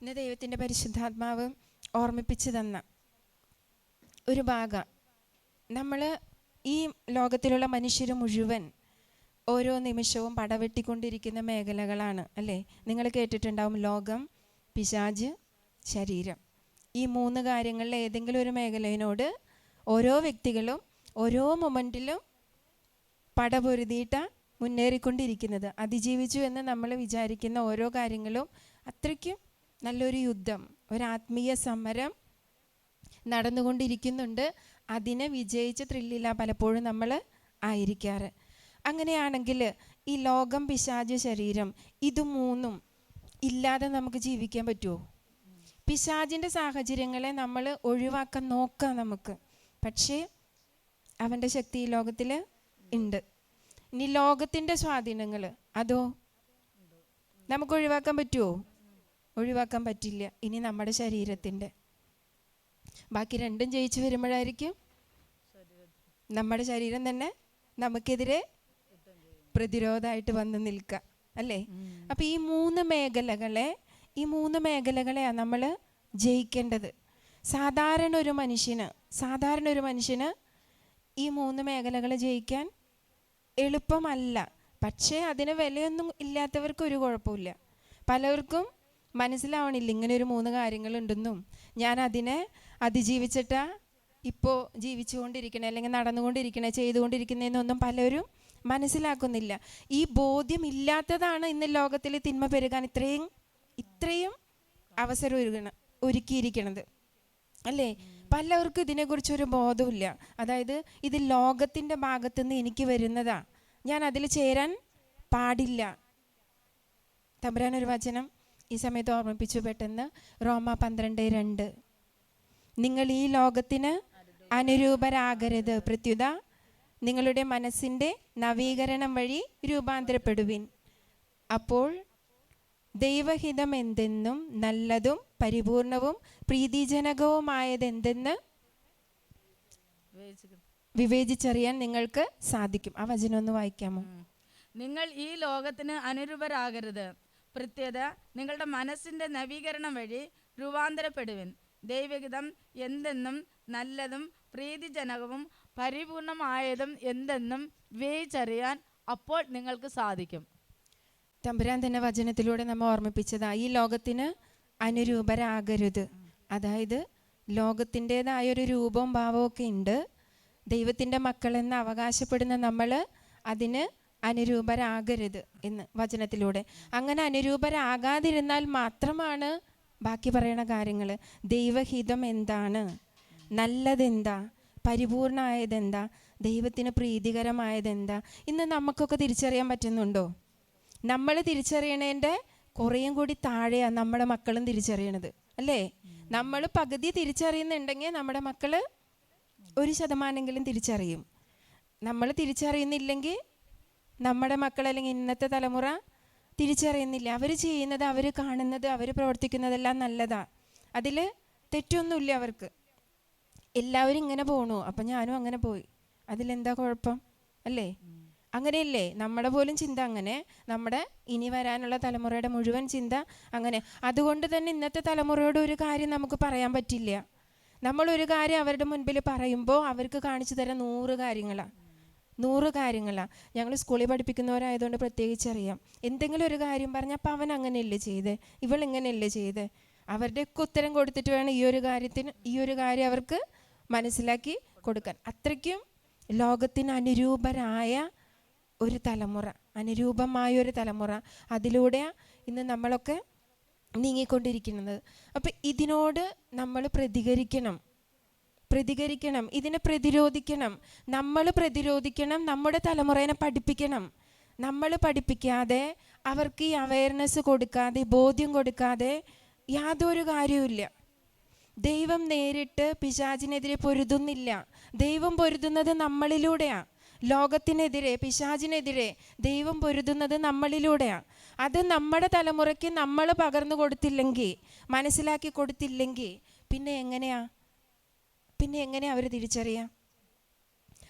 ഇന്ന് ദൈവത്തിന്റെ പരിശുദ്ധാത്മാവ് ഓർമ്മിപ്പിച്ചു തന്ന ഒരു ഭാഗം. നമ്മൾ ഈ ലോകത്തിലുള്ള മനുഷ്യർ മുഴുവൻ ഓരോ നിമിഷവും പടവെട്ടിക്കൊണ്ടിരിക്കുന്ന മേഖലകളാണ് അല്ലേ? നിങ്ങൾ കേട്ടിട്ടുണ്ടാവും ലോകം പിശാജ് ശരീരം. ഈ മൂന്ന് കാര്യങ്ങളിൽ ഏതെങ്കിലും ഒരു മേഖലയിനോട് ഓരോ വ്യക്തികളും ഓരോ മൊമെന്റിലും പടപൊരുതിയിട്ട മുന്നേറിക്കൊണ്ടിരിക്കുന്നത് അതിജീവിച്ചു എന്ന് നമ്മൾ വിചാരിക്കുന്ന ഓരോ കാര്യങ്ങളും അത്രയ്ക്കും നല്ലൊരു യുദ്ധം ഒരു ആത്മീയ സമരം നടന്നുകൊണ്ടിരിക്കുന്നുണ്ട്. അതിനെ വിജയിച്ച ത്രില്ലില്ല പലപ്പോഴും നമ്മൾ ആയിരിക്കാറ്. അങ്ങനെയാണെങ്കിൽ ഈ ലോകം പിശാച് ശരീരം ഇത് മൂന്നും ഇല്ലാതെ നമുക്ക് ജീവിക്കാൻ പറ്റുമോ പിശാചിന്റെ സാഹചര്യങ്ങളെ നമ്മൾ ഒഴിവാക്കാൻ നോക്കാം നമുക്ക്. പക്ഷേ അവന്റെ ശക്തി ഈ ലോകത്തിൽ ഉണ്ട്. ഇനി ലോകത്തിന്റെ സ്വാധീനങ്ങൾ അതോ നമുക്ക് ഒഴിവാക്കാൻ പറ്റുമോ ഒഴിവാക്കാൻ പറ്റില്ല. ഇനി നമ്മുടെ ശരീരത്തിന്റെ. ബാക്കി രണ്ടും ജയിച്ചു വരുമ്പോഴായിരിക്കും നമ്മുടെ ശരീരം തന്നെ നമുക്കെതിരെ പ്രതിരോധമായിട്ട് വന്ന് നിൽക്കുക. അല്ലേ? അപ്പം ഈ മൂന്ന് മേഖലകളെ ഈ മൂന്ന് മേഖലകളെയാണ് നമ്മൾ ജയിക്കേണ്ടത്. സാധാരണ ഒരു മനുഷ്യന് സാധാരണ ഒരു മനുഷ്യന് ഈ മൂന്ന് മേഖലകൾ ജയിക്കാൻ എളുപ്പമല്ല. പക്ഷേ അതിന് വിലയൊന്നും ഇല്ലാത്തവർക്ക് ഒരു കുഴപ്പമില്ല. പലർക്കും മനസ്സിലാവണില്ല. ഇങ്ങനെ ഒരു മൂന്ന് കാര്യങ്ങളുണ്ടെന്നും ഞാൻ അതിനെ അതിജീവിച്ചിട്ടാ ഇപ്പോൾ ജീവിച്ചുകൊണ്ടിരിക്കണേ അല്ലെങ്കിൽ നടന്നുകൊണ്ടിരിക്കണേ ചെയ്തുകൊണ്ടിരിക്കുന്നതെന്നൊന്നും പലരും മനസ്സിലാക്കുന്നില്ല. ഈ ബോധ്യമില്ലാത്തതാണ് ഇന്ന് ലോകത്തിൽ തിന്മ പെരുകാൻ ഇത്രയും ഇത്രയും അവസരം ഒരുക്കണം ഒരുക്കിയിരിക്കണത്. അല്ലേ? പലർക്കും ഇതിനെക്കുറിച്ചൊരു ബോധമില്ല അതായത് ഇത് ലോകത്തിന്റെ ഭാഗത്തുനിന്ന് എനിക്ക് വരുന്നതാ. ഞാൻ അതിൽ ചേരാൻ പാടില്ല. തമ്പുരാനൊരു വചനം ഈ സമയത്ത് ഓർമ്മിപ്പിച്ചു പെട്ടെന്ന് റോമ പന്ത്രണ്ട് രണ്ട്. നിങ്ങൾ ഈ ലോകത്തിന് അനുരൂപരാകരുത്. പ്രത്യുത നിങ്ങളുടെ മനസ്സിന്റെ നവീകരണം വഴി രൂപാന്തരപ്പെടുവിൻ. അപ്പോൾ ദൈവഹിതം എന്തെന്നും നല്ലതും പരിപൂർണവും പ്രീതിജനകവുമായതെന്തെന്ന് വിവേചിച്ചറിയാൻ നിങ്ങൾക്ക് സാധിക്കും. ആ വചനം ഒന്ന് വായിക്കാമോ? നിങ്ങൾ ഈ ലോകത്തിന് അനുരൂപരാകരുത്. പ്രത്യേക നിങ്ങളുടെ മനസ്സിന്റെ നവീകരണം വഴി രൂപാന്തരപ്പെടുവിൻ. ദൈവഹിതം എന്തെന്നും നല്ലതും പ്രീതിജനകവും പരിപൂർണമായതും എന്തെന്നും വിവേചിച്ചറിയാൻ അപ്പോൾ നിങ്ങൾക്ക് സാധിക്കും. തമ്പുരാൻ തന്നെ വചനത്തിലൂടെ നമ്മൾ ഓർമ്മിപ്പിച്ചതാ ഈ ലോകത്തിന് അനുരൂപരാകരുത്. അതായത് ലോകത്തിന്റെതായ ഒരു രൂപവും ഭാവവും ഒക്കെ ഉണ്ട്. ദൈവത്തിന്റെ മക്കളെന്ന് അവകാശപ്പെടുന്ന നമ്മൾ അതിന് അനുരൂപരാകരുത് എന്ന് വചനത്തിലൂടെ. അങ്ങനെ അനുരൂപരാകാതിരുന്നാൽ മാത്രമാണ് ബാക്കി പറയുന്ന കാര്യങ്ങൾ ദൈവഹിതം എന്താണ്? നല്ലതെന്താ? പരിപൂർണമായതെന്താ ദൈവത്തിന് പ്രീതികരമായതെന്താ? ഇന്ന് നമുക്കൊക്കെ തിരിച്ചറിയാൻ പറ്റുന്നുണ്ടോ? നമ്മൾ തിരിച്ചറിയണേന്റെ കുറേയും കൂടി താഴെയാണ് നമ്മുടെ മക്കളും തിരിച്ചറിയണത്. അല്ലേ? നമ്മൾ പകുതി തിരിച്ചറിയുന്നുണ്ടെങ്കിൽ നമ്മുടെ മക്കൾ ഒരു ശതമാനമെങ്കിലും തിരിച്ചറിയും. നമ്മൾ തിരിച്ചറിയുന്നില്ലെങ്കിൽ നമ്മുടെ മക്കൾ അല്ലെങ്കിൽ ഇന്നത്തെ തലമുറ തിരിച്ചറിയുന്നില്ല. അവർ ചെയ്യുന്നത് അവർ കാണുന്നത് അവർ പ്രവർത്തിക്കുന്നതെല്ലാം നല്ലതാണ് അതിൽ തെറ്റൊന്നുമില്ല അവർക്ക്. എല്ലാവരും ഇങ്ങനെ പോണു. അപ്പം ഞാനും അങ്ങനെ പോയി. അതിലെന്താ കുഴപ്പം? അല്ലേ? അങ്ങനെയല്ലേ? നമ്മുടെ പോലും ചിന്ത അങ്ങനെ. നമ്മുടെ ഇനി വരാനുള്ള തലമുറയുടെ മുഴുവൻ ചിന്ത അങ്ങനെ. അതുകൊണ്ട് തന്നെ ഇന്നത്തെ തലമുറയോട് ഒരു കാര്യം നമുക്ക് പറയാൻ പറ്റില്ല. നമ്മളൊരു കാര്യം അവരുടെ മുൻപിൽ പറയുമ്പോൾ അവർക്ക് കാണിച്ചു തരാൻ നൂറ് കാര്യങ്ങളാണ് നൂറ് കാര്യങ്ങളാണ് ഞങ്ങൾ സ്കൂളിൽ പഠിപ്പിക്കുന്നവരായതുകൊണ്ട് പ്രത്യേകിച്ച് അറിയാം എന്തെങ്കിലും ഒരു കാര്യം പറഞ്ഞാൽ അപ്പം അവൻ അങ്ങനെയല്ലേ ചെയ്തേ. ഇവൾ ഇങ്ങനെയല്ലേ ചെയ്തേ. അവരുടെയൊക്കെ ഉത്തരം കൊടുത്തിട്ട് വേണം ഈ ഒരു കാര്യത്തിന് ഈ ഒരു കാര്യം അവർക്ക് മനസ്സിലാക്കി കൊടുക്കാൻ. അത്രയ്ക്കും ലോകത്തിന് അനുരൂപരായ ഒരു തലമുറ അനുരൂപമായ ഒരു തലമുറ അതിലൂടെ ഇന്ന് നമ്മളൊക്കെ നീങ്ങിക്കൊണ്ടിരിക്കുന്നത്. അപ്പം ഇതിനോട് നമ്മൾ പ്രതികരിക്കണം. പ്രതികരിക്കണം ഇതിനെ പ്രതിരോധിക്കണം. നമ്മൾ പ്രതിരോധിക്കണം നമ്മുടെ തലമുറേനെ പഠിപ്പിക്കണം. നമ്മൾ പഠിപ്പിക്കാതെ അവർക്ക് ഈ അവയർനെസ് കൊടുക്കാതെ ബോധ്യം കൊടുക്കാതെ യാതൊരു കാര്യവുമില്ല ദൈവം നേരിട്ട് പിശാചിനെതിരെ പൊരുതുന്നില്ല. ദൈവം പൊരുതുന്നത് നമ്മളിലൂടെയാണ് ലോകത്തിനെതിരെ പിശാചിനെതിരെ ദൈവം പൊരുതുന്നത് നമ്മളിലൂടെയാണ് അത് നമ്മുടെ തലമുറയ്ക്ക് നമ്മൾ പകർന്നു കൊടുത്തില്ലെങ്കിൽ മനസ്സിലാക്കി കൊടുത്തില്ലെങ്കിൽ പിന്നെ എങ്ങനെയാ? പിന്നെ എങ്ങനെ അവർ തിരിച്ചറിയാം?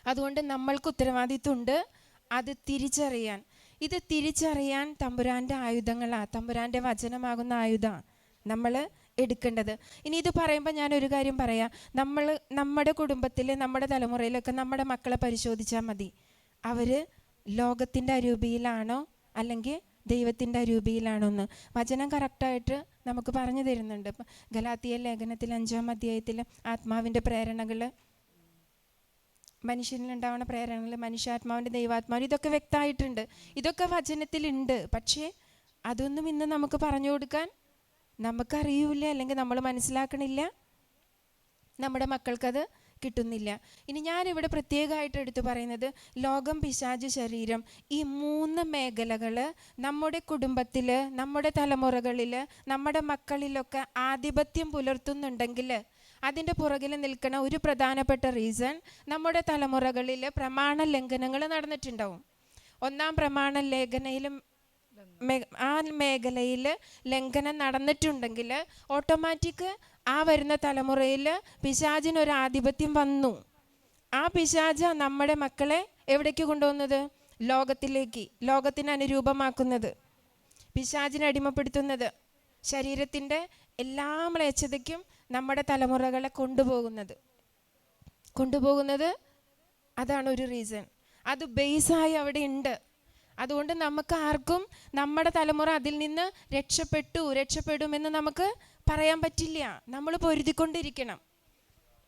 അതുകൊണ്ട് നമ്മൾക്ക് ഉത്തരവാദിത്വമുണ്ട് അത് തിരിച്ചറിയാൻ. ഇത് തിരിച്ചറിയാൻ തമ്പുരാന്റെ ആയുധങ്ങളാണ് തമ്പുരാന്റെ വചനമാകുന്ന ആയുധമാണ് നമ്മൾ എടുക്കേണ്ടത്. ഇനി ഇത് പറയുമ്പോൾ ഞാൻ ഒരു കാര്യം പറയാം. നമ്മൾ നമ്മുടെ കുടുംബത്തിൽ നമ്മുടെ തലമുറയിലൊക്കെ നമ്മുടെ മക്കളെ പരിശോധിച്ചാൽ മതി. അവർ ലോകത്തിന്റെ അരൂപിയിലാണോ അല്ലെങ്കിൽ ദൈവത്തിന്റെ അരൂപിയിലാണോ എന്ന് വചനം കറക്റ്റായിട്ട് നമുക്ക് പറഞ്ഞു തരുന്നുണ്ട്. ഗലാത്തിയ ലേഖനത്തിൽ അഞ്ചാം അധ്യായത്തിൽ ആത്മാവിന്റെ പ്രേരണകൾ മനുഷ്യനിലുണ്ടാവുന്ന പ്രേരണകൾ മനുഷ്യാത്മാവിന്റെ ദൈവാത്മാവിന്റെ ഇതൊക്കെ വ്യക്തമായിട്ടുണ്ട്. ഇതൊക്കെ വചനത്തിലുണ്ട്. പക്ഷേ അതൊന്നും ഇന്ന് നമുക്ക് പറഞ്ഞു കൊടുക്കാൻ നമുക്കറിയൂല അല്ലെങ്കിൽ നമ്മൾ മനസ്സിലാക്കണില്ല. നമ്മുടെ മക്കൾക്കത് കിട്ടുന്നില്ല. ഇനി ഞാനിവിടെ പ്രത്യേകമായിട്ട് എടുത്തു പറയുന്നത് ലോകം പിശാച് ശരീരം. ഈ മൂന്ന് മേഖലകൾ നമ്മുടെ കുടുംബത്തിൽ നമ്മുടെ തലമുറകളിൽ നമ്മുടെ മക്കളിലൊക്കെ ആധിപത്യം പുലർത്തുന്നുണ്ടെങ്കിൽ അതിന്റെ പുറകിൽ നിൽക്കുന്ന ഒരു പ്രധാനപ്പെട്ട റീസൺ നമ്മുടെ തലമുറകളിൽ പ്രമാണ ലംഘനങ്ങൾ നടന്നിട്ടുണ്ടാവും. ഒന്നാം പ്രമാണ ലേഖനയിലും ആ മേഖലയിൽ ലംഘനം നടന്നിട്ടുണ്ടെങ്കിൽ ഓട്ടോമാറ്റിക് ആ വരുന്ന തലമുറയിൽ പിശാചിനൊരു ആധിപത്യം വന്നു. ആ പിശാച നമ്മുടെ മക്കളെ എവിടേക്ക് കൊണ്ടുപോകുന്നത് ലോകത്തിലേക്ക് ലോകത്തിന് അനുരൂപമാക്കുന്നത്. പിശാചിനെ അടിമപ്പെടുത്തുന്നത് ശരീരത്തിന്റെ എല്ലാ മ്ലേച്ഛതയ്ക്കും നമ്മുടെ തലമുറകളെ കൊണ്ടുപോകുന്നത്. കൊണ്ടുപോകുന്നത് അതാണ് ഒരു റീസൺ അത് ബേസായി അവിടെ ഉണ്ട്. അതുകൊണ്ട് നമുക്ക് ആർക്കും നമ്മുടെ തലമുറ അതിൽ നിന്ന് രക്ഷപ്പെട്ടു രക്ഷപ്പെടുമെന്ന് നമുക്ക് പറയാൻ പറ്റില്ല. നമ്മൾ പൊരുതിക്കൊണ്ടിരിക്കണം.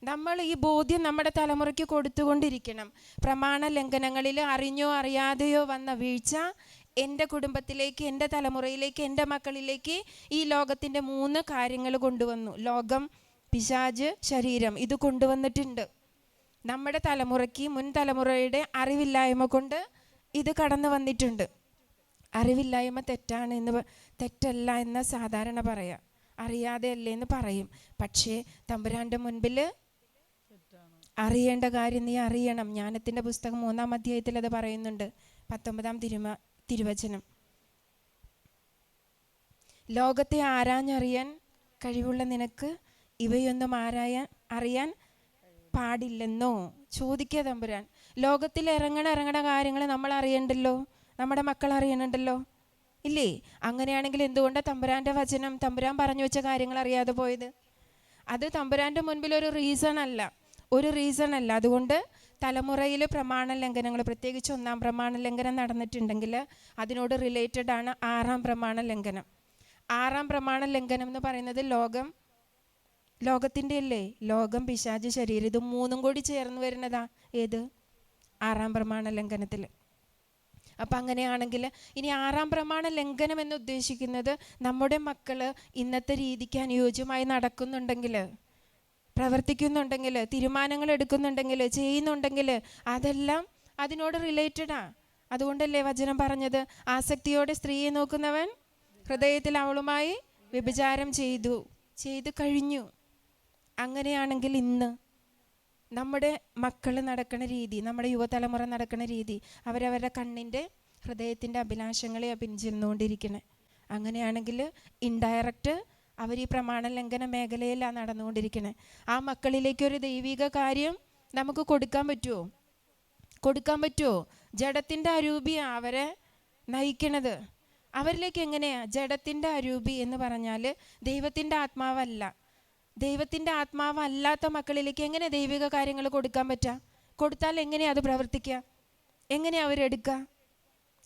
നമ്മൾ ഈ ബോധ്യം നമ്മുടെ തലമുറയ്ക്ക് കൊടുത്തുകൊണ്ടിരിക്കണം. പ്രമാണ ലംഘനങ്ങളിൽ അറിഞ്ഞോ അറിയാതെയോ വന്ന വീഴ്ച എന്റെ കുടുംബത്തിലേക്ക് എന്റെ തലമുറയിലേക്ക് എന്റെ മക്കളിലേക്ക് ഈ ലോകത്തിന്റെ മൂന്ന് കാര്യങ്ങൾ കൊണ്ടുവന്നു. ലോകം പിശാജ് ശരീരം ഇത് കൊണ്ടുവന്നിട്ടുണ്ട്. നമ്മുടെ തലമുറയ്ക്ക് മുൻ തലമുറയുടെ അറിവില്ലായ്മ കൊണ്ട് ഇത് കടന്നു വന്നിട്ടുണ്ട്. അറിവില്ലായ്മ തെറ്റാണ് എന്ന് തെറ്റല്ല എന്ന് സാധാരണ പറയാം. അറിയാതെ അല്ലേ എന്ന് പറയും. പക്ഷേ തമ്പുരാന്റെ മുൻപിൽ അറിയേണ്ട കാര്യം നീ അറിയണം. ജ്ഞാനത്തിന്റെ പുസ്തകം മൂന്നാം അധ്യായത്തിൽ അത് പറയുന്നുണ്ട്. പത്തൊമ്പതാം തിരുമ തിരുവചനം. ലോകത്തെ ആരാഞ്ഞറിയാൻ കഴിവുള്ള നിനക്ക് ഇവയൊന്നും ആരായാൻ അറിയാൻ പാടില്ലെന്നോ? ചോദിക്കുക തമ്പുരാൻ. ലോകത്തിൽ ഇറങ്ങണ ഇറങ്ങണ കാര്യങ്ങൾ നമ്മൾ അറിയണ്ടല്ലോ. നമ്മുടെ മക്കൾ അറിയണുണ്ടല്ലോ. ഇല്ലേ? അങ്ങനെയാണെങ്കിൽ എന്തുകൊണ്ടാണ് തമ്പുരാന്റെ വചനം തമ്പുരാൻ പറഞ്ഞു വെച്ച കാര്യങ്ങൾ അറിയാതെ പോയത്? അത് തമ്പുരാന്റെ മുൻപിൽ ഒരു റീസൺ അല്ല. ഒരു റീസൺ അല്ല. അതുകൊണ്ട് തലമുറയിൽ പ്രമാണ ലംഘനങ്ങൾ പ്രത്യേകിച്ച് ഒന്നാം പ്രമാണ ലംഘനം നടന്നിട്ടുണ്ടെങ്കിൽ അതിനോട് റിലേറ്റഡ് ആണ് ആറാം പ്രമാണ ലംഘനം. ആറാം പ്രമാണ ലംഘനം എന്ന് പറയുന്നത് ലോകം ലോകത്തിന്റെ അല്ലേ? ലോകം പിശാച് ശരീരം ഇത് മൂന്നും കൂടി ചേർന്ന് വരുന്നതാ. ഏത്? ആറാം പ്രമാണ ലംഘനത്തിൽ. അപ്പം അങ്ങനെയാണെങ്കിൽ ഇനി ആറാം പ്രമാണ ലംഘനം എന്ന് ഉദ്ദേശിക്കുന്നത് നമ്മുടെ മക്കൾ ഇന്നത്തെ രീതിക്ക് അനുയോജ്യമായി നടക്കുന്നുണ്ടെങ്കിൽ പ്രവർത്തിക്കുന്നുണ്ടെങ്കിൽ തീരുമാനങ്ങൾ എടുക്കുന്നുണ്ടെങ്കിൽ ചെയ്യുന്നുണ്ടെങ്കിൽ അതെല്ലാം അതിനോട് റിലേറ്റഡാ അതുകൊണ്ടല്ലേ വചനം പറഞ്ഞത്? ആസക്തിയോടെ സ്ത്രീയെ നോക്കുന്നവൻ ഹൃദയത്തിൽ അവളുമായി വ്യഭിചാരം ചെയ്തു ചെയ്തു കഴിഞ്ഞു. അങ്ങനെയാണെങ്കിൽ ഇന്ന് നമ്മുടെ മക്കൾ നടക്കുന്ന രീതി നമ്മുടെ യുവതലമുറ നടക്കുന്ന രീതി അവരവരുടെ കണ്ണിന്റെ ഹൃദയത്തിന്റെ അഭിലാഷങ്ങളെ പിൻചെന്നുകൊണ്ടിരിക്കണേ അങ്ങനെയാണെങ്കിൽ ഇൻഡയറക്റ്റ് അവർ ഈ പ്രമാണ ലംഘന മേഖലയിലാണ് നടന്നുകൊണ്ടിരിക്കണേ. ആ മക്കളിലേക്ക് ഒരു ദൈവിക കാര്യം നമുക്ക് കൊടുക്കാൻ പറ്റുമോ കൊടുക്കാൻ പറ്റുമോ ജഡത്തിന്റെ അരൂപിയാണ് അവരെ നയിക്കണത്. അവരിലേക്ക് എങ്ങനെയാ? ജഡത്തിന്റെ അരൂപി എന്ന് പറഞ്ഞാൽ ദൈവത്തിന്റെ ആത്മാവല്ല. ദൈവത്തിന്റെ ആത്മാവ് അല്ലാത്ത മക്കളിലേക്ക് എങ്ങനെ ദൈവിക കാര്യങ്ങൾ കൊടുക്കാൻ പറ്റുക? കൊടുത്താൽ എങ്ങനെയാ അത് പ്രവർത്തിക്കുക? എങ്ങനെയാ അവരെടുക്കുക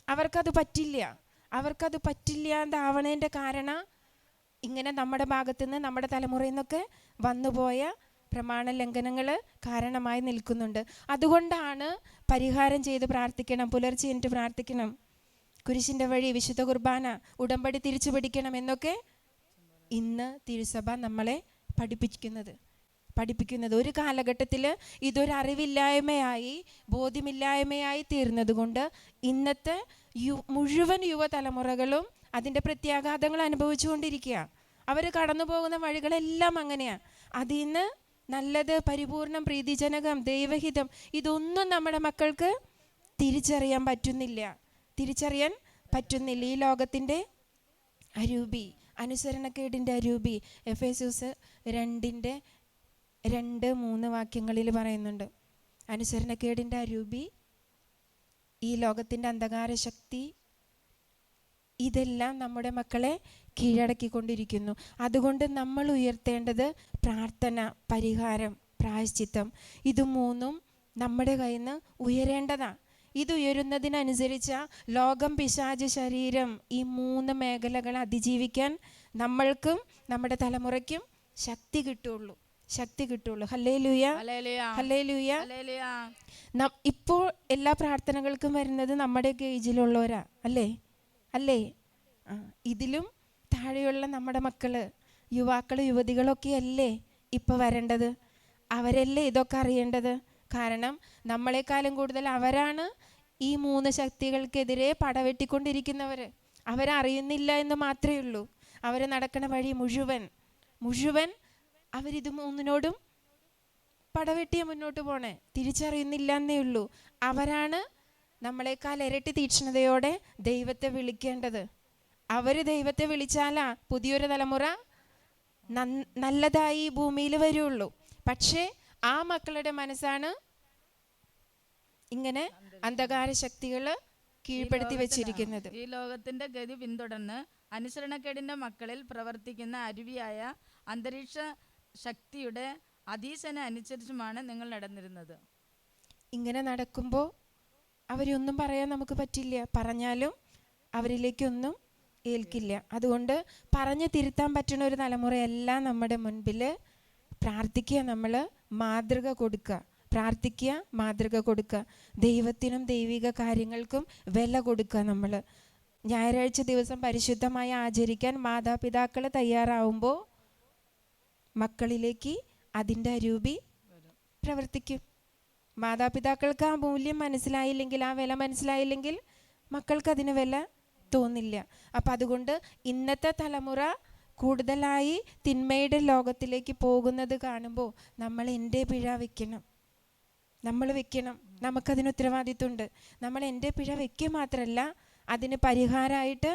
അവർക്കത് പറ്റില്ല. അവർക്കത് പറ്റില്ല എന്താവണേന്റെ കാരണം ഇങ്ങനെ നമ്മുടെ ഭാഗത്ത് നിന്ന് നമ്മുടെ തലമുറയിൽ നിന്നൊക്കെ വന്നുപോയ പ്രമാണ ലംഘനങ്ങൾ കാരണമായി നിൽക്കുന്നുണ്ട്. അതുകൊണ്ടാണ് പരിഹാരം ചെയ്ത് പ്രാർത്ഥിക്കണം പുലർച്ചെ എന്നിട്ട് പ്രാർത്ഥിക്കണം. കുരിശിന്റെ വഴി വിശുദ്ധ കുർബാന ഉടമ്പടി തിരിച്ചു പിടിക്കണം എന്നൊക്കെ ഇന്ന് തിരുസഭ നമ്മളെ പഠിപ്പിക്കുന്നത്. പഠിപ്പിക്കുന്നത് ഒരു കാലഘട്ടത്തിൽ ഇതൊരു അറിവില്ലായ്മയായി ബോധ്യമില്ലായ്മയായി തീർന്നതുകൊണ്ട് ഇന്നത്തെ യു മുഴുവൻ യുവതലമുറകളും അതിന്റെ പ്രത്യാഘാതങ്ങൾ അനുഭവിച്ചുകൊണ്ടിരിക്കുകയാണ് അവർ കടന്നു പോകുന്ന വഴികളെല്ലാം അങ്ങനെയാണ് അതിൽ നിന്ന് നല്ലത് പരിപൂർണം പ്രീതിജനകം ദൈവഹിതം ഇതൊന്നും നമ്മുടെ മക്കൾക്ക് തിരിച്ചറിയാൻ പറ്റുന്നില്ല. തിരിച്ചറിയാൻ പറ്റുന്നില്ല. ഈ ലോകത്തിന്റെ അരൂപി. അനുസരണക്കേടിന്റെ അരൂപി. എഫ് എസൂസ് രണ്ടിന്റെ രണ്ട് മൂന്ന് വാക്യങ്ങളിൽ പറയുന്നുണ്ട്. അനുസരണക്കേടിന്റെ അരൂപി ഈ ലോകത്തിന്റെ അന്ധകാര ശക്തി ഇതെല്ലാം നമ്മുടെ മക്കളെ കീഴടക്കിക്കൊണ്ടിരിക്കുന്നു. അതുകൊണ്ട് നമ്മൾ ഉയർത്തേണ്ടത് പ്രാർത്ഥന പരിഹാരം പ്രായശ്ചിത്തം. ഇത് മൂന്നും നമ്മുടെ കയ്യിൽ നിന്ന് ഉയരേണ്ടതാണ് ഇത് ഉയരുന്നതിനനുസരിച്ച ലോകം പിശാച് ശരീരം ഈ മൂന്ന് മേഖലകൾ അതിജീവിക്കാൻ നമ്മൾക്കും നമ്മുടെ തലമുറയ്ക്കും ശക്തി കിട്ടുള്ളൂ. ശക്തി കിട്ടുള്ളൂ. ഹല്ലേ ലൂയ. ഹല്ലേ ലൂയ ഇപ്പോൾ എല്ലാ പ്രാർത്ഥനകൾക്കും വരുന്നത് നമ്മുടെയൊക്കെ ഏജിലുള്ളവരാ അല്ലേ? അല്ലേ? ആ ഇതിലും താഴെയുള്ള നമ്മുടെ മക്കൾ യുവാക്കൾ യുവതികളൊക്കെ അല്ലേ ഇപ്പോൾ വരേണ്ടത്? അവരല്ലേ ഇതൊക്കെ അറിയേണ്ടത്? കാരണം നമ്മളെക്കാളും കൂടുതൽ അവരാണ് ഈ മൂന്ന് ശക്തികൾക്കെതിരെ പടവെട്ടിക്കൊണ്ടിരിക്കുന്നവർ അവരറിയുന്നില്ല എന്ന് മാത്രമേ ഉള്ളൂ. അവർ നടക്കണ വഴി മുഴുവൻ മുഴുവൻ അവരിത് മൂന്നിനോടും പടവെട്ടിയ മുന്നോട്ട് പോണേ. തിരിച്ചറിയുന്നില്ല എന്നേ ഉള്ളൂ. അവരാണ് നമ്മളെക്കാൾ ഇരട്ടി തീക്ഷ്ണതയോടെ ദൈവത്തെ വിളിക്കേണ്ടത്. അവർ ദൈവത്തെ വിളിച്ചാലാ പുതിയൊരു തലമുറ നല്ലതായി ഭൂമിയിൽ വരുള്ളൂ. പക്ഷേ ആ മക്കളുടെ മനസ്സാണ് ഇങ്ങനെ അന്ധകാര ശക്തികൾ കീഴ്പ്പെടുത്തി വെച്ചിരിക്കുന്നത്. ഈ ലോകത്തിന്റെ ഗതി പിന്തുടർന്ന് അനുസരണക്കേടിന്റെ മക്കളിൽ പ്രവർത്തിക്കുന്ന അരുവിയായ അന്തരീക്ഷ ശക്തിയുടെ അതീശന അനുസരിച്ചുമാണ് നിങ്ങൾ നടന്നിരുന്നത്. ഇങ്ങനെ നടക്കുമ്പോൾ അവരൊന്നും പറയാൻ നമുക്ക് പറ്റില്ല. പറഞ്ഞാലും അവരിലേക്കൊന്നും ഏൽക്കില്ല. അതുകൊണ്ട് പറഞ്ഞു തിരുത്താൻ പറ്റുന്ന ഒരു തലമുറയല്ല നമ്മുടെ മുൻപിൽ പ്രാർത്ഥിക്കുക നമ്മൾ മാതൃക കൊടുക്കുക. പ്രാർത്ഥിക്കുക മാതൃക കൊടുക്കുക. ദൈവത്തിനും ദൈവിക കാര്യങ്ങൾക്കും വില കൊടുക്കുക നമ്മൾ ഞായറാഴ്ച ദിവസം പരിശുദ്ധമായി ആചരിക്കാൻ മാതാപിതാക്കൾ തയ്യാറാവുമ്പോൾ മക്കളിലേക്ക് അതിന്റെ അരൂപി പ്രവർത്തിക്കും. മാതാപിതാക്കൾക്ക് ആ മൂല്യം മനസ്സിലായില്ലെങ്കിൽ ആ വില മനസ്സിലായില്ലെങ്കിൽ മക്കൾക്ക് അതിന് വില തോന്നില്ല. അപ്പം അതുകൊണ്ട് ഇന്നത്തെ തലമുറ കൂടുതലായി തിന്മയുടെ ലോകത്തിലേക്ക് പോകുന്നത് കാണുമ്പോൾ നമ്മൾ എന്റെ പിഴ വെക്കണം. നമ്മൾ വെക്കണം. നമുക്കതിന് ഉത്തരവാദിത്വമുണ്ട്. നമ്മൾ എന്റെ പിഴ വെക്കുക മാത്രമല്ല അതിന് പരിഹാരമായിട്ട്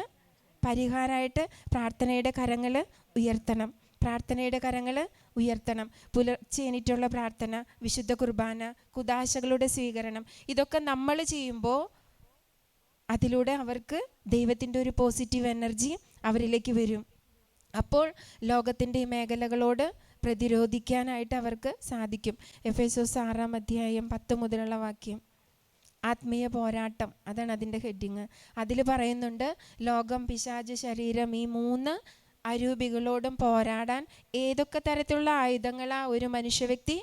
പരിഹാരമായിട്ട് പ്രാർത്ഥനയുടെ കരങ്ങൾ ഉയർത്തണം. പ്രാർത്ഥനയുടെ കരങ്ങൾ ഉയർത്തണം. പുലർച്ചെ എണീറ്റുള്ള പ്രാർത്ഥന വിശുദ്ധ കുർബാന കുദാശകളുടെ സ്വീകരണം ഇതൊക്കെ നമ്മൾ ചെയ്യുമ്പോൾ അതിലൂടെ അവർക്ക് ദൈവത്തിന്റെ ഒരു പോസിറ്റീവ് എനർജി അവരിലേക്ക് വരും. അപ്പോൾ ലോകത്തിന്റെ ഈ മേഖലകളോട് പ്രതിരോധിക്കാനായിട്ട് അവർക്ക് സാധിക്കും. എഫ് എസ് ഒസ് ആറാം അധ്യായം പത്ത് മുതലുള്ള വാക്യം. ആത്മീയ പോരാട്ടം അതാണ് അതിന്റെ ഹെഡിങ്. അതിൽ പറയുന്നുണ്ട് ലോകം പിശാച് ശരീരം ഈ മൂന്ന് അരൂപികളോടും പോരാടാൻ ഏതൊക്കെ തരത്തിലുള്ള ആയുധങ്ങളാ ഒരു മനുഷ്യ വ്യക്തി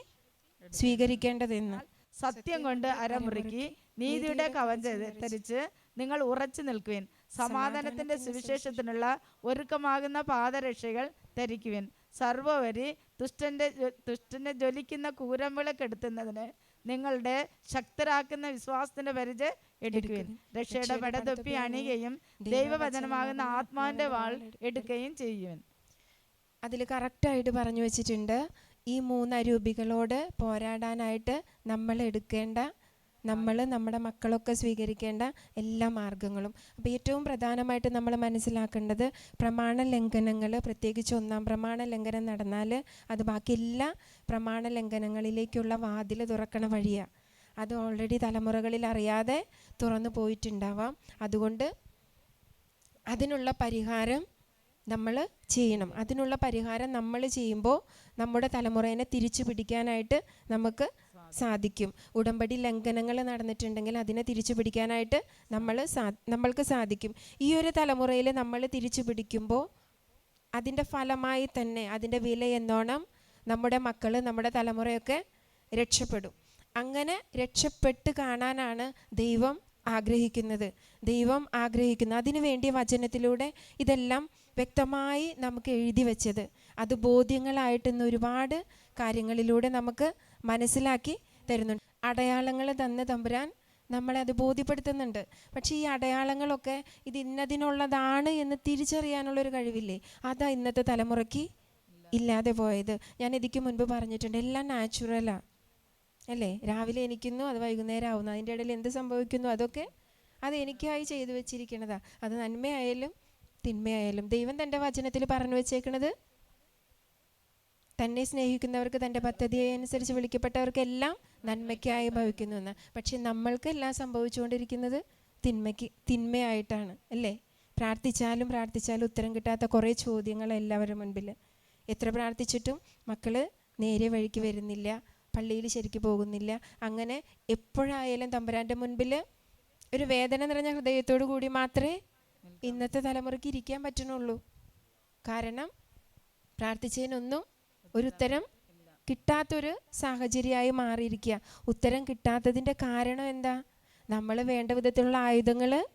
സ്വീകരിക്കേണ്ടതെന്ന്. സത്യം കൊണ്ട് അരമുറുക്കി നീതിയുടെ കവച ധരിച്ച് നിങ്ങൾ ഉറച്ചു നിൽക്കുവിൻ. സമാധാനത്തിന്റെ സുവിശേഷത്തിനുള്ള ഒരുക്കമാകുന്ന പാദരക്ഷകൾ ധരിക്കുവിൻ. സർവോപരി ദുഷ്ടന്റെ ദുഷ്ടനെ ജ്വലിക്കുന്ന കൂരമ്പിളക്കെടുത്തുന്നതിന് നിങ്ങളുടെ ശക്തരാക്കുന്ന വിശ്വാസത്തിന്റെ പരിച എടുക്കുവിൻ. രക്ഷയുടെ വടതൊപ്പി അണിയുകയും ദൈവവചനമാകുന്ന ആത്മാവിന്റെ വാൾ എടുക്കുകയും ചെയ്യുവിൻ. അതിൽ കറക്റ്റായിട്ട് പറഞ്ഞു വെച്ചിട്ടുണ്ട്. ഈ മൂന്ന് അരൂപികളോട് പോരാടാനായിട്ട് നമ്മൾ എടുക്കേണ്ട നമ്മൾ നമ്മുടെ മക്കളൊക്കെ സ്വീകരിക്കേണ്ട എല്ലാ മാർഗങ്ങളും. അപ്പോൾ ഏറ്റവും പ്രധാനമായിട്ട് നമ്മൾ മനസ്സിലാക്കേണ്ടത് പ്രമാണ ലംഘനങ്ങൾ പ്രത്യേകിച്ച് ഒന്നാം പ്രമാണ ലംഘനം നടന്നാൽ അത് ബാക്കി എല്ലാ പ്രമാണ ലംഘനങ്ങളിലേക്കുള്ള വാതിൽ തുറക്കണ വഴിയാണ് അത് ഓൾറെഡി തലമുറകളിൽ അറിയാതെ തുറന്നു പോയിട്ടുണ്ടാവാം. അതുകൊണ്ട് അതിനുള്ള പരിഹാരം നമ്മൾ ചെയ്യണം. അതിനുള്ള പരിഹാരം നമ്മൾ ചെയ്യുമ്പോൾ നമ്മുടെ തലമുറേനെ തിരിച്ചു പിടിക്കാനായിട്ട് നമുക്ക് സാധിക്കും. ഉടമ്പടി ലംഘനങ്ങൾ നടന്നിട്ടുണ്ടെങ്കിൽ അതിനെ തിരിച്ചു പിടിക്കാനായിട്ട് നമ്മൾ നമ്മൾക്ക് സാധിക്കും. ഈ ഒരു തലമുറയിൽ നമ്മൾ തിരിച്ചു പിടിക്കുമ്പോൾ അതിന്റെ ഫലമായി തന്നെ അതിന്റെ വില എന്നോണം നമ്മുടെ മക്കൾ നമ്മുടെ തലമുറയൊക്കെ രക്ഷപ്പെടും. അങ്ങനെ രക്ഷപ്പെട്ട് കാണാനാണ് ദൈവം ആഗ്രഹിക്കുന്നത്. ദൈവം ആഗ്രഹിക്കുന്നു. അതിനുവേണ്ടി വചനത്തിലൂടെ ഇതെല്ലാം വ്യക്തമായി നമുക്ക് എഴുതി വെച്ചത്. അത് ബോധ്യങ്ങളായിട്ട് ഇന്ന് ഒരുപാട് കാര്യങ്ങളിലൂടെ നമുക്ക് മനസ്സിലാക്കി തരുന്നുണ്ട്. അടയാളങ്ങൾ തന്ന് തമ്പുരാൻ നമ്മളെ അത് ബോധ്യപ്പെടുത്തുന്നുണ്ട്. പക്ഷേ ഈ അടയാളങ്ങളൊക്കെ ഇത് ഇന്നതിനുള്ളതാണ് എന്ന് തിരിച്ചറിയാനുള്ള ഒരു കഴിവില്ലേ? അതാ ഇന്നത്തെ തലമുറയ്ക്ക് ഇല്ലാതെ പോയത്. ഞാൻ ഇതിക്ക് മുൻപ് പറഞ്ഞിട്ടുണ്ട് എല്ലാം നാച്ചുറലാണ് അല്ലേ? രാവിലെ എനിക്കുന്നു അത് വൈകുന്നേരം ആവുന്നു അതിന്റെ ഇടയിൽ എന്ത് സംഭവിക്കുന്നു അതൊക്കെ അത് എനിക്കായി ചെയ്തു വെച്ചിരിക്കുന്നതാ അത് നന്മയായാലും തിന്മയായാലും ദൈവം തന്റെ വചനത്തിൽ പറഞ്ഞു വെച്ചേക്കണത് തന്നെ സ്നേഹിക്കുന്നവർക്ക് തന്റെ പദ്ധതി അനുസരിച്ച് വിളിക്കപ്പെട്ടവർക്കെല്ലാം നന്മയ്ക്കായി ഭവിക്കുന്നു എന്ന്. പക്ഷെ നമ്മൾക്ക് എല്ലാം സംഭവിച്ചുകൊണ്ടിരിക്കുന്നത് തിന്മയ്ക്ക് തിന്മയായിട്ടാണ് അല്ലേ? പ്രാർത്ഥിച്ചാലും പ്രാർത്ഥിച്ചാലും ഉത്തരം കിട്ടാത്ത കുറേ ചോദ്യങ്ങൾ എല്ലാവരുടെ മുൻപിൽ. എത്ര പ്രാർത്ഥിച്ചിട്ടും മക്കൾ നേരെ വഴിക്ക് വരുന്നില്ല പള്ളിയിൽ ശരിക്ക് പോകുന്നില്ല. അങ്ങനെ എപ്പോഴായാലും തമ്പുരാന്റെ മുൻപിൽ ഒരു വേദന നിറഞ്ഞ ഹൃദയത്തോടു കൂടി മാത്രമേ ഇന്നത്തെ തലമുറയ്ക്ക് ഇരിക്കാൻ പറ്റണുള്ളൂ കാരണം പ്രാർത്ഥിച്ചതിനൊന്നും ഒരു ഉത്തരം കിട്ടാത്തൊരു സാഹചര്യമായി മാറിയിരിക്കുക. ഉത്തരം കിട്ടാത്തതിന്റെ കാരണം എന്താ? നമ്മൾ വേണ്ട വിധത്തിലുള്ള ആയുധങ്ങൾ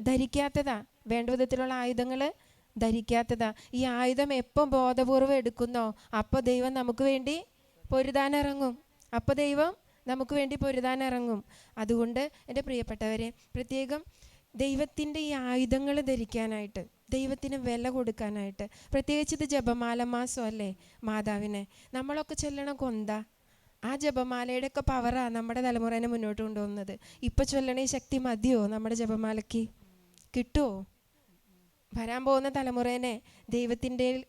ധരിക്കാത്തതാ. വേണ്ട വിധത്തിലുള്ള ആയുധങ്ങൾ ധരിക്കാത്തതാ. ഈ ആയുധം എപ്പം ബോധപൂർവം എടുക്കുന്നോ? അപ്പോൾ ദൈവം നമുക്ക് വേണ്ടി പൊരുതാനിറങ്ങും അപ്പോൾ ദൈവം നമുക്ക് വേണ്ടി പൊരുതാനിറങ്ങും അതുകൊണ്ട് എന്റെ പ്രിയപ്പെട്ടവരെ പ്രത്യേകം ദൈവത്തിന്റെ ഈ ആയുധങ്ങൾ ധരിക്കാനായിട്ട് ദൈവത്തിന് വില കൊടുക്കാനായിട്ട്. പ്രത്യേകിച്ച് ഇത് ജപമാല മാസം അല്ലേ മാതാവിനെ. നമ്മളൊക്കെ ചൊല്ലണ കൊന്ത? ആ ജപമാലയുടെ ഒക്കെ പവറാണ് നമ്മുടെ തലമുറേനെ മുന്നോട്ട് കൊണ്ടുപോകുന്നത്. ഇപ്പം ചൊല്ലണ ഈ ശക്തി മതിയോ നമ്മുടെ ജപമാലയ്ക്ക്? കിട്ടുമോ വരാൻ പോകുന്ന തലമുറേനെ ദൈവത്തിന്റെ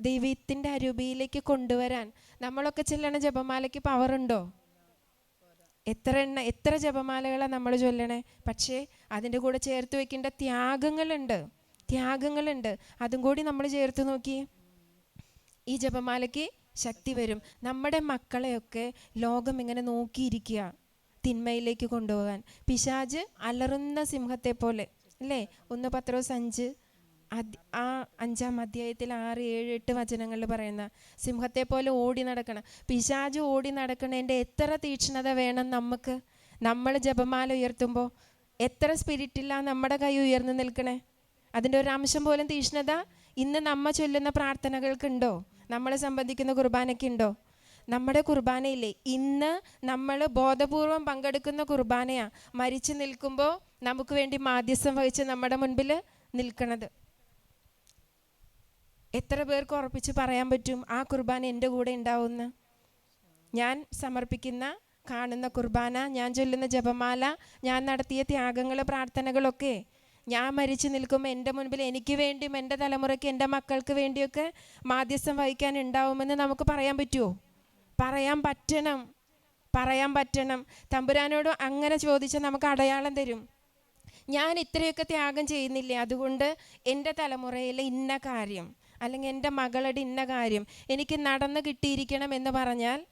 ദൈവത്തിന്റെ അരൂപിയിലേക്ക് കൊണ്ടുവരാൻ നമ്മളൊക്കെ ചെല്ലണ ജപമാലയ്ക്ക് പവറുണ്ടോ എത്ര എണ്ണ എത്ര ജപമാലകളാണ് നമ്മൾ ചൊല്ലണേ? പക്ഷേ അതിന്റെ കൂടെ ചേർത്ത് വയ്ക്കേണ്ട ത്യാഗങ്ങളുണ്ട്. ത്യാഗങ്ങളുണ്ട്. അതും കൂടി നമ്മൾ ചേർത്ത് നോക്കി. ഈ ജപമാലയ്ക്ക് ശക്തി വരും. നമ്മുടെ മക്കളെയൊക്കെ ലോകം ഇങ്ങനെ നോക്കിയിരിക്കുക. തിന്മയിലേക്ക് കൊണ്ടുപോകാൻ. പിശാജ് അലറുന്ന സിംഹത്തെ പോലെ അല്ലേ? ഒന്ന് പത്രോസ് അഞ്ച്. ആ അഞ്ചാം അധ്യായത്തിൽ ആറ് ഏഴ് എട്ട് വചനങ്ങളിൽ പറയുന്ന സിംഹത്തെ പോലെ ഓടി നടക്കണം. പിശാജ് ഓടി നടക്കണതിന്റെ എത്ര തീക്ഷ്ണത വേണം നമുക്ക്? നമ്മൾ ജപമാല ഉയർത്തുമ്പോൾ എത്ര സ്പിരിറ്റില്ല നമ്മുടെ കൈ ഉയർന്നു നിൽക്കണേ? അതിന്റെ ഒരു അംശം പോലും തീഷ്ണത ഇന്ന് നമ്മ ചൊല്ലുന്ന പ്രാർത്ഥനകൾക്കുണ്ടോ? നമ്മളെ സംബന്ധിക്കുന്ന കുർബാനയ്ക്കുണ്ടോ? നമ്മുടെ കുർബാനയില്ലേ? ഇന്ന് നമ്മൾ ബോധപൂർവം പങ്കെടുക്കുന്ന കുർബാനയാണ് മരിച്ചു നിൽക്കുമ്പോൾ നമുക്ക് വേണ്ടി മാധ്യസ്ഥം വഹിച്ച് നമ്മുടെ മുൻപിൽ നിൽക്കണത്. എത്ര പേർക്ക് ഉറപ്പിച്ച് പറയാൻ പറ്റും ആ കുർബാന എന്റെ കൂടെ ഉണ്ടാവുമെന്ന്? ഞാൻ സമർപ്പിക്കുന്ന കാണുന്ന കുർബാന ഞാൻ ചൊല്ലുന്ന ജപമാല ഞാൻ നടത്തിയ ത്യാഗങ്ങൾ പ്രാർത്ഥനകളൊക്കെ ഞാൻ മരിച്ചു നിൽക്കുമ്പോൾ എന്റെ മുൻപിൽ എനിക്ക് വേണ്ടിയും എന്റെ തലമുറയ്ക്ക് എന്റെ മക്കൾക്ക് വേണ്ടിയൊക്കെ മാധ്യസ്ഥം വഹിക്കാൻ ഉണ്ടാവുമെന്ന് നമുക്ക് പറയാൻ പറ്റുമോ പറയാൻ പറ്റണം. പറയാൻ പറ്റണം. തമ്പുരാനോട് അങ്ങനെ ചോദിച്ചാൽ നമുക്ക് അടയാളം തരും. ഞാൻ ഇത്രയൊക്കെ ത്യാഗം ചെയ്യുന്നില്ലേ? അതുകൊണ്ട് എന്റെ തലമുറയിലെ ഇന്ന കാര്യം അല്ലെങ്കിൽ എന്റെ മകളുടെ ഇന്ന കാര്യം എനിക്ക് നടന്ന് കിട്ടിയിരിക്കണം എന്ന് പറഞ്ഞാൽ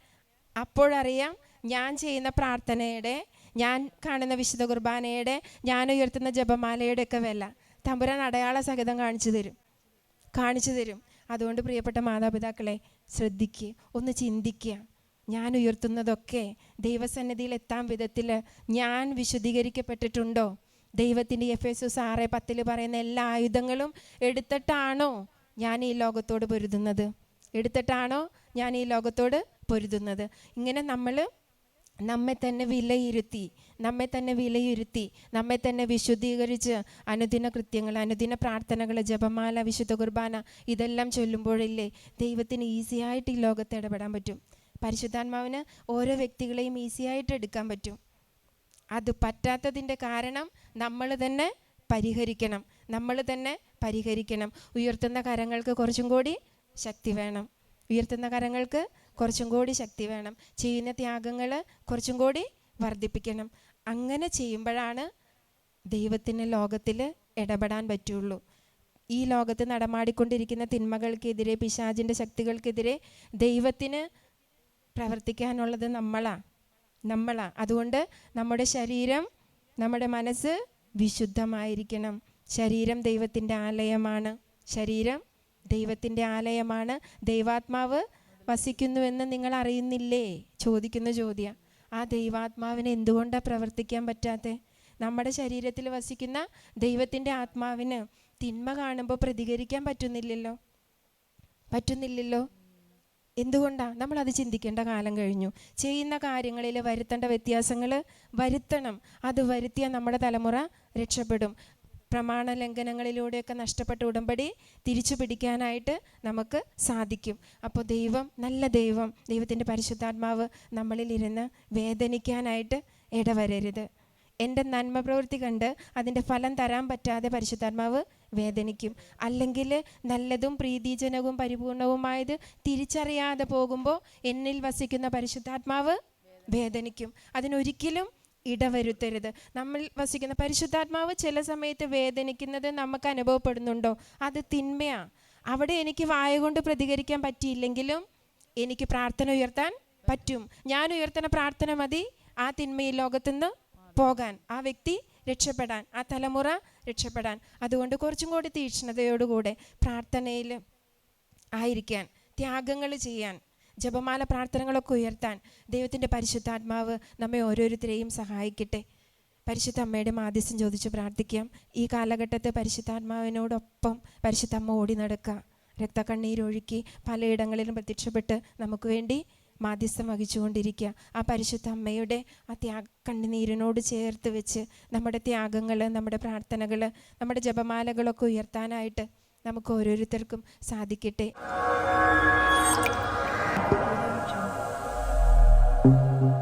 അപ്പോഴറിയാം ഞാൻ ചെയ്യുന്ന പ്രാർത്ഥനയുടെ ഞാൻ കാണുന്ന വിശുദ്ധ കുർബാനയുടെ ഞാൻ ഉയർത്തുന്ന ജപമാലയുടെ ഒക്കെ വില തമ്പുരാൻ അടയാള സഹിതം കാണിച്ചു തരും. കാണിച്ചു തരും. അതുകൊണ്ട് പ്രിയപ്പെട്ട മാതാപിതാക്കളെ ശ്രദ്ധിക്കുക ഒന്ന് ചിന്തിക്കുക. ഞാൻ ഉയർത്തുന്നതൊക്കെ ദൈവസന്നിധിയിൽ എത്താൻ വിധത്തിൽ ഞാൻ വിശുദ്ധീകരിക്കപ്പെട്ടിട്ടുണ്ടോ? ദൈവത്തിന്റെ എഫ് എസ് എസ് ആറ് പത്തിൽ പറയുന്ന എല്ലാ ആയുധങ്ങളും എടുത്തിട്ടാണോ ഞാൻ ഈ ലോകത്തോട് പൊരുതുന്നത്? എടുത്തിട്ടാണോ ഞാൻ ഈ ലോകത്തോട് പൊരുതുന്നത്? ഇങ്ങനെ നമ്മൾ നമ്മെ തന്നെ വിലയിരുത്തി നമ്മെ തന്നെ വിലയിരുത്തി നമ്മെ തന്നെ വിശുദ്ധീകരിച്ച് അനുദിന കൃത്യങ്ങൾ അനുദിന പ്രാർത്ഥനകൾ ജപമാല വിശുദ്ധ കുർബാന ഇതെല്ലാം ചൊല്ലുമ്പോഴില്ലേ ദൈവത്തിന് ഈസി ആയിട്ട് ഈ ലോകത്ത് ഇടപെടാൻ പറ്റും. പരിശുദ്ധാത്മാവിന് ഓരോ വ്യക്തികളെയും ഈസിയായിട്ട് എടുക്കാൻ പറ്റും. അത് പറ്റാത്തതിന്റെ കാരണം നമ്മൾ തന്നെ പരിഹരിക്കണം. നമ്മൾ തന്നെ പരിഹരിക്കണം. ഉയർത്തുന്ന കരങ്ങൾക്ക് കുറച്ചും കൂടി ശക്തി വേണം. ഉയർത്തുന്ന കരങ്ങൾക്ക് കുറച്ചും കൂടി ശക്തി വേണം. ചെയ്യുന്ന ത്യാഗങ്ങൾ കുറച്ചും കൂടി വർദ്ധിപ്പിക്കണം. അങ്ങനെ ചെയ്യുമ്പോഴാണ് ദൈവത്തിന് ലോകത്തിൽ ഇടപെടാൻ പറ്റുള്ളൂ. ഈ ലോകത്ത് നടമാടിക്കൊണ്ടിരിക്കുന്ന തിന്മകൾക്കെതിരെ പിശാചിന്റെ ശക്തികൾക്കെതിരെ ദൈവത്തിന് പ്രവർത്തിക്കാനുള്ളത് നമ്മളാ. നമ്മളാ. അതുകൊണ്ട് നമ്മുടെ ശരീരം നമ്മുടെ മനസ്സ് വിശുദ്ധമായിരിക്കണം. ശരീരം ദൈവത്തിന്റെ ആലയമാണ്. ശരീരം ദൈവത്തിന്റെ ആലയമാണ്. ദൈവാത്മാവ് വസിക്കുന്നുവെന്ന് നിങ്ങൾ അറിയുന്നില്ലേ ചോദിക്കുന്ന ചോദ്യം. ആ ദൈവാത്മാവിനെ എന്തുകൊണ്ടാണ് പ്രവർത്തിക്കാൻ പറ്റാത്തത് നമ്മുടെ ശരീരത്തിൽ വസിക്കുന്ന ദൈവത്തിന്റെ ആത്മാവിന് തിന്മ കാണുമ്പോൾ പ്രതികരിക്കാൻ പറ്റുന്നില്ലല്ലോ. പറ്റുന്നില്ലല്ലോ. എന്തുകൊണ്ടാണ് നമ്മൾ അത് ചിന്തിക്കേണ്ട കാലം കഴിഞ്ഞു. ചെയ്യുന്ന കാര്യങ്ങളിൽ വരുത്തേണ്ട വ്യത്യാസങ്ങൾ വരുത്തണം. അത് വരുത്തിയാൽ നമ്മുടെ തലമുറ രക്ഷപ്പെടും. പ്രമാണ ലംഘനങ്ങളിലൂടെയൊക്കെ നഷ്ടപ്പെട്ട ഉടമ്പടി തിരിച്ചു പിടിക്കാനായിട്ട് നമുക്ക് സാധിക്കും. അപ്പോൾ ദൈവം നല്ല ദൈവം ദൈവത്തിന്റെ പരിശുദ്ധാത്മാവ് നമ്മളിലിരുന്ന് വേദനിക്കാനായിട്ട് ഇടവരരുത്. എന്റെ നന്മ പ്രവൃത്തി കണ്ട് അതിന്റെ ഫലം തരാൻ പറ്റാതെ പരിശുദ്ധാത്മാവ് വേദനിക്കും. അല്ലെങ്കിൽ നല്ലതും പ്രീതിജനകവും പരിപൂർണവുമായത് തിരിച്ചറിയാതെ പോകുമ്പോൾ എന്നിൽ വസിക്കുന്ന പരിശുദ്ധാത്മാവ് വേദനിക്കും. അതിനൊരിക്കലും ഇടവരുത്തരുത്. നമ്മൾ വസിക്കുന്ന പരിശുദ്ധാത്മാവ് ചില സമയത്ത് വേദനിക്കുന്നത് നമുക്ക് അനുഭവപ്പെടുന്നുണ്ടോ? അത് തിന്മയാണ് അവിടെ എനിക്ക് വായ കൊണ്ട് പ്രതികരിക്കാൻ പറ്റിയില്ലെങ്കിലും എനിക്ക് പ്രാർത്ഥന ഉയർത്താൻ പറ്റും. ഞാൻ ഉയർത്തുന്ന പ്രാർത്ഥന മതി. ആ തിന്മ ഈ ലോകത്തുനിന്ന് പോകാൻ ആ വ്യക്തി രക്ഷപ്പെടാൻ ആ തലമുറ രക്ഷപ്പെടാൻ. അതുകൊണ്ട് കുറച്ചും കൂടി തീക്ഷ്ണതയോടുകൂടെ പ്രാർത്ഥനയിൽ ആയിരിക്കാൻ ത്യാഗങ്ങൾ ചെയ്യാൻ ജപമാല പ്രാർത്ഥനകളൊക്കെ ഉയർത്താൻ ദൈവത്തിന്റെ പരിശുദ്ധാത്മാവ് നമ്മെ ഓരോരുത്തരെയും സഹായിക്കട്ടെ. പരിശുദ്ധ അമ്മയുടെ മാധ്യസ്ഥം ചോദിച്ച് പ്രാർത്ഥിക്കാം. ഈ കാലഘട്ടത്തെ പരിശുദ്ധാത്മാവിനോടൊപ്പം പരിശുദ്ധ അമ്മ ഓടി നടക്കുക രക്തക്കണ്ണീരൊഴുക്കി പലയിടങ്ങളിലും പ്രത്യക്ഷപ്പെട്ട് നമുക്ക് വേണ്ടി മാധ്യസ്ഥം വഹിച്ചുകൊണ്ടിരിക്കുക ആ പരിശുദ്ധ അമ്മയുടെ ആ ത്യാഗ കണ്ണുനീരിനോട് ചേർത്ത് വെച്ച് നമ്മുടെ ത്യാഗങ്ങൾ നമ്മുടെ പ്രാർത്ഥനകൾ നമ്മുടെ ജപമാലകളൊക്കെ ഉയർത്താനായിട്ട് നമുക്ക് ഓരോരുത്തർക്കും സാധിക്കട്ടെ. Thank you.